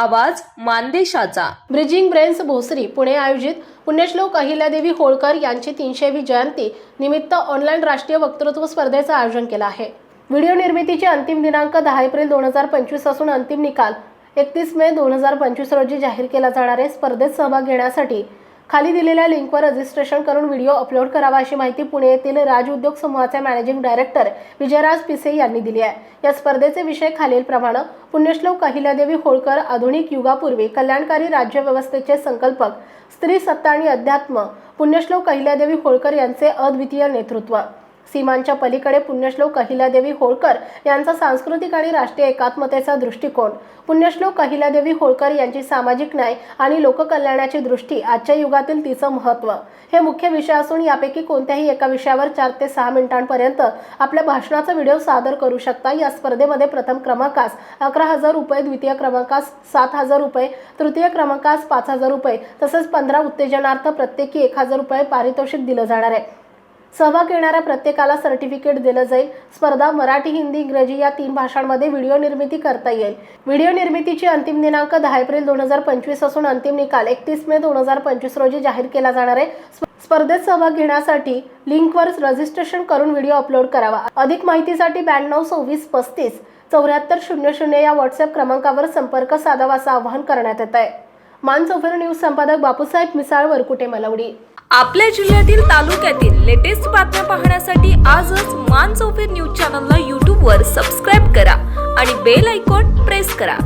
आवाज मानदेशाचा. Bridging brains Bhosari Pune आयोजित पुण्यश्लोक अहिल्यादेवी होळकर यांची तीनशेवी जयंती निमित्त ऑनलाईन राष्ट्रीय वक्तृत्व स्पर्धेचं आयोजन केलं आहे. व्हिडिओ निर्मितीची अंतिम दिनांक दहा एप्रिल दोन हजार पंचवीस असून अंतिम निकाल एकतीस मे दोन हजार पंचवीस रोजी जाहीर केला जाणार आहे. स्पर्धेत सहभाग घेण्यासाठी खाली दिलेल्या लिंकवर रजिस्ट्रेशन करून व्हिडिओ अपलोड करावा अशी माहिती पुणे येथील राज उद्योग समूहाचे मॅनेजिंग डायरेक्टर विजयराज पिसे यांनी दिली आहे. या स्पर्धेचे विषय खालीलप्रमाणे पुण्यश्लोक अहिल्यादेवी होळकर आधुनिक युगापूर्वी कल्याणकारी राज्यव्यवस्थेचे संकल्पक स्त्री सत्ता आणि अध्यात्म. पुण्यश्लोक अहिल्यादेवी होळकर यांचे अद्वितीय नेतृत्व. सीमांच्या पलीकडे पुण्यश्लोक अहिल्यादेवी होळकर यांचा सांस्कृतिक आणि राष्ट्रीय एकात्मतेचा दृष्टिकोन. पुण्यश्लोक अहिल्यादेवी होळकर यांची सामाजिक न्याय आणि लोककल्याणाची दृष्टी आजच्या युगातील तिचं महत्त्व. हे मुख्य विषय असून यापैकी कोणत्याही एका विषयावर चार ते सहा मिनिटांपर्यंत आपल्या भाषणाचा व्हिडिओ सादर करू शकता. या स्पर्धेमध्ये प्रथम क्रमांकास अकरा हजार रुपये द्वितीय क्रमांकास सात हजार रुपये तृतीय क्रमांकास पाच हजार रुपये तसेच पंधरा उत्तेजनार्थ प्रत्येकी एक हजार रुपये पारितोषिक दिलं जाणार आहे. सहभाग घेणाऱ्या प्रत्येकाला सर्टिफिकेट दिलं जाईल. स्पर्धा मराठी हिंदी इंग्रजी या तीन भाषांमध्ये व्हिडिओ निर्मिती करता येईल. व्हिडिओ निर्मितीची अंतिम दिनांक दहा एप्रिल दोन हजार पंचवीस असून अंतिम निकाल एकतीस मे दोन हजार पंचवीस रोजी जाहीर केला जाणार आहे. स्पर्धेत सहभाग घेण्यासाठी लिंकवर रजिस्ट्रेशन करून व्हिडिओ अपलोड करावा. अधिक माहितीसाठी ब्याण्णव सव्वीस पस्तीस चौऱ्याहत्तर शून्य शून्य या व्हॉट्सअप क्रमांकावर संपर्क साधावा असं आवाहन करण्यात येत आहे. मान चौफेर न्यूज संपादक बापूसाहेब मिसाळ वरकुटे मलवडी. आपल्या जिल्ह्यातील तालुक्यातील लेटेस्ट बातम्या पाहण्यासाठी आजच मान चौफेर न्यूज चॅनलला यूट्यूबवर सबस्क्राईब करा आणि बेल आयकॉन प्रेस करा.